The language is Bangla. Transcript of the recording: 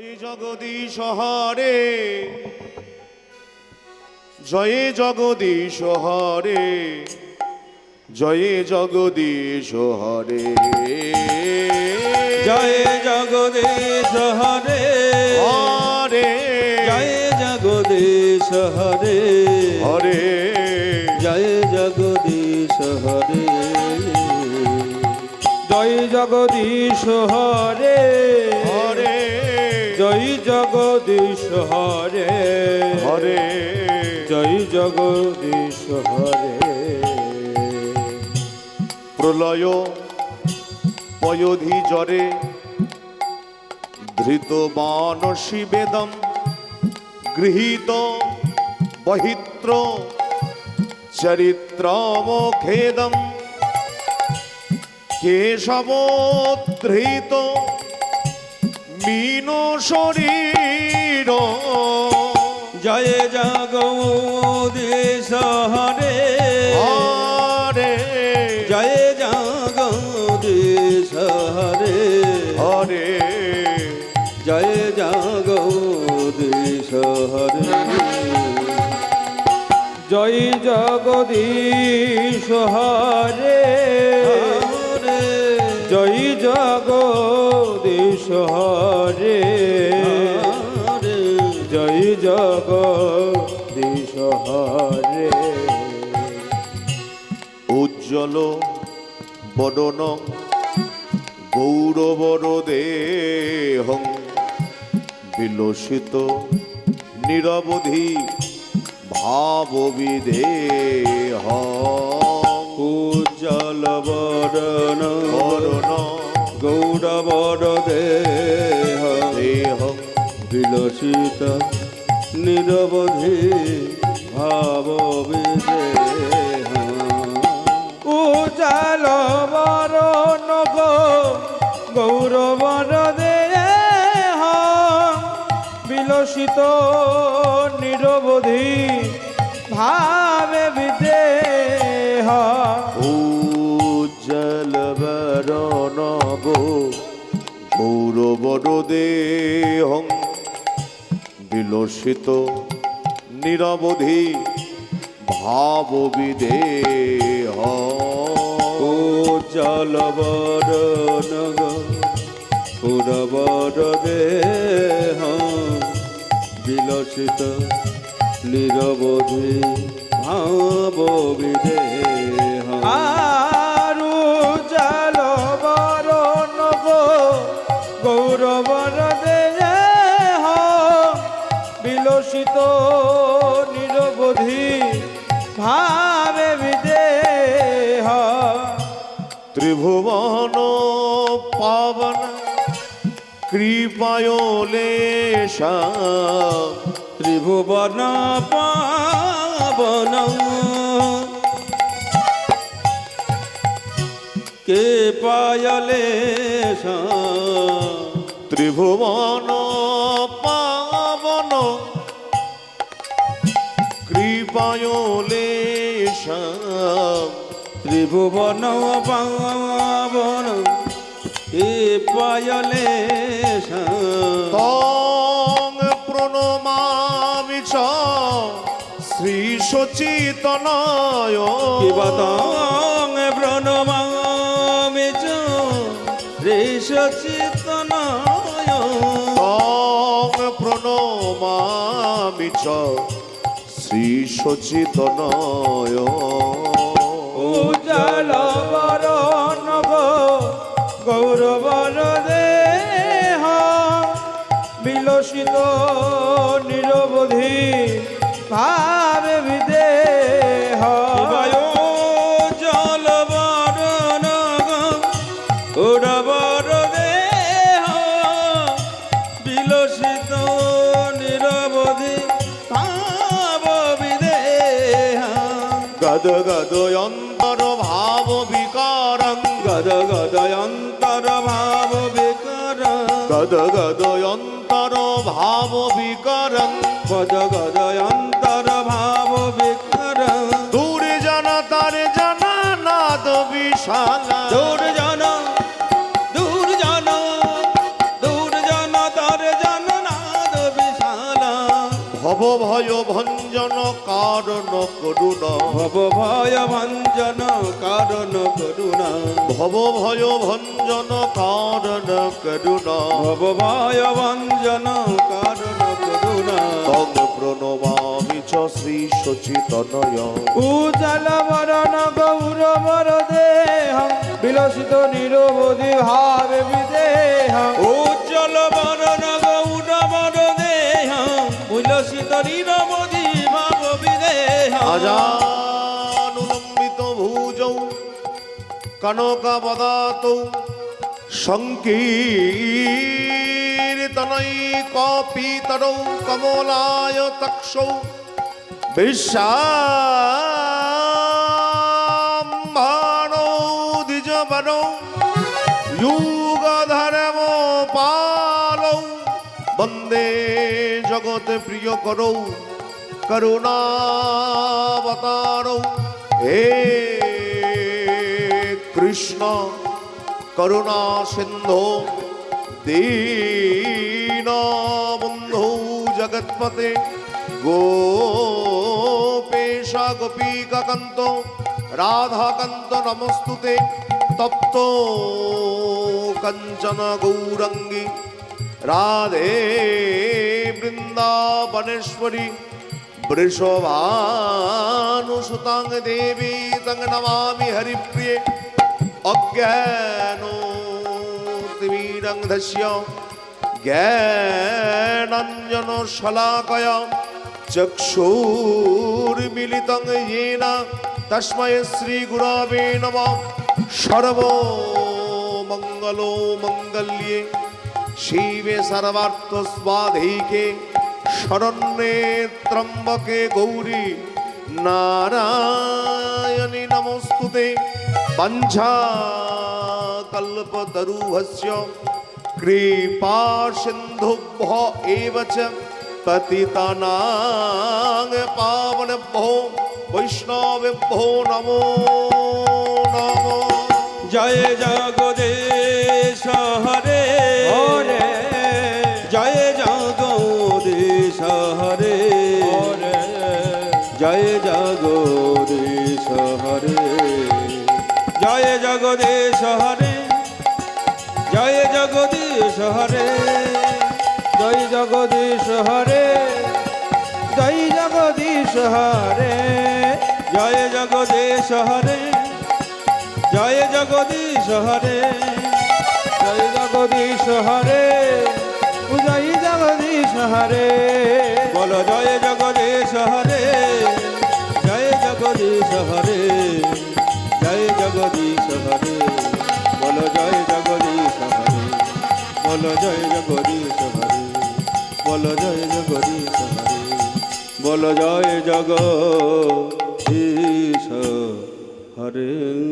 জয় জগদীশ হরে। জয় জগদীশ হরে। জয় জগদীশ হরে। জয় জগদীশ হরে। হরে। জয় জগদীশ হরে। হরে। জয় জগদীশ হরে। জয় জগদীশ হরে। জগদীশ হরে। হরে। জয় জগদীশ হরে। প্রলয় পয়োধি জরে ধৃত মানসী বেদম গৃহীত বহিত্র চরিত্রমখেদম কেশবোদ্ধৃত মীন শরীর। জয় জগদীশ হরে হরে। জয় জগদীশ হরে হরে। জয় জগদীশ হরে জয় জগদীশ হরে। হরে জয় জগদীশ হরে। উজ্জ্বল বদন গৌরবর দেহং বিলসিত নিরবধি ভাব বিদেহ উজ্জ্বল বরণ করণ গৌরবর দেহ দেহ বিলসিত নিরবধি ভাব বিদেহ উজাল বরণ গৌরবর দেহ বিলসিত নিরবধি ভাবে গৌরবর দেহং বিলসিত নিরবধি ভাব বিদেহ উজ্জ্বল বরণ পুরবর দেহ বিলসিত নিরবধি ভাব ত্রিভুবন পাবন কৃপায়লেশা। ত্রিভুবন পাবন। কে পায়লে ত্রিভুবন পাবন কৃপায়লেশা। ত্রিভুবন পাবন কে পায়লে তং প্রণমামি চ শ্রী সচিতনয়। প্রণমামি চ তং প্রণমামি চ শ্রী সচিতনয়। নিরবধি ভাবে বিদেহ। জল বরণ গৌরবর দেহ। বিলসিত নিরবধি ভাব বিদেহ। গদ গদ অন্তর ভাব বিকারং। গদ গদ অন্তর ভাব বিকর। গদ গদ অন্তর ভাব বিকারং। গদ গদ ভয় ভঞ্জন কারণ করুণ। ভব ভয় ভঞ্জন কারণ করুণা। ভব ভয় ভঞ্জন কারণ করুণ। ভব ভয় ভঞ্জন কারণ করুণা। তং প্রণমামি চ শ্রী সচিতনয় উজাল বরণ গৌরবর দেহম বিলসিত নিরবধি ভাবে বিদেহম উজ্জ্বল বরণ কনকবদাতৌ সংকীর্তনৈ কপিতরৌ কমলায় তক্ষৌ দ্বিজবনৌ যুগধর্ম পালৌ বন্দে জগৎ প্রিয় করৌ করুণাবতারৌ হে কৃষ্ণ, করুণা সিন্ধু, দীন বন্ধু জগৎপতে গোপেশা গোপীকান্ত রাধাকান্ত নমস্তুতে তপ্ত কঞ্চন গৌরঙ্গী, রাধে বৃন্দাবনেশ্বরী, বৃষভানুসুতাং দেবী, তং নমামি হরিপ্রিয়ে অজ্ঞানো ত্রিরংধস্য জ্ঞানঞ্জন শলাকয় চক্ষুর্মিলিতং येन তস্মৈ শ্রীগুরবে নম সর্বমঙ্গলো মঙ্গল্যে শিবে সর্বার্থস্বাধীকে শরণ্যে ত্রম্বকে গৌরী নারায়ণী নমস্তুতে কৃপা সিন্ধুভ্য এব চ পতিতানাং পাবনেভ্যো বৈষ্ণবেভ্যো নমো নমো জয় জগদেশ হরে ওরে জয় জগদেশ হরে ওরে জয় জগদেশ হরে জয় জগদেশ হরে জয় জগদীশ হরে জয় জগদীশ হরে জয় জগদীশ হরে জয় জগদেশ হরে জয় জগদীশ হরে জয় জগদীশ হরে জয় জগদীশ হরে বল জয় জগদীশ হরে জয় জগদীশ হরে বল জয় জগ হরে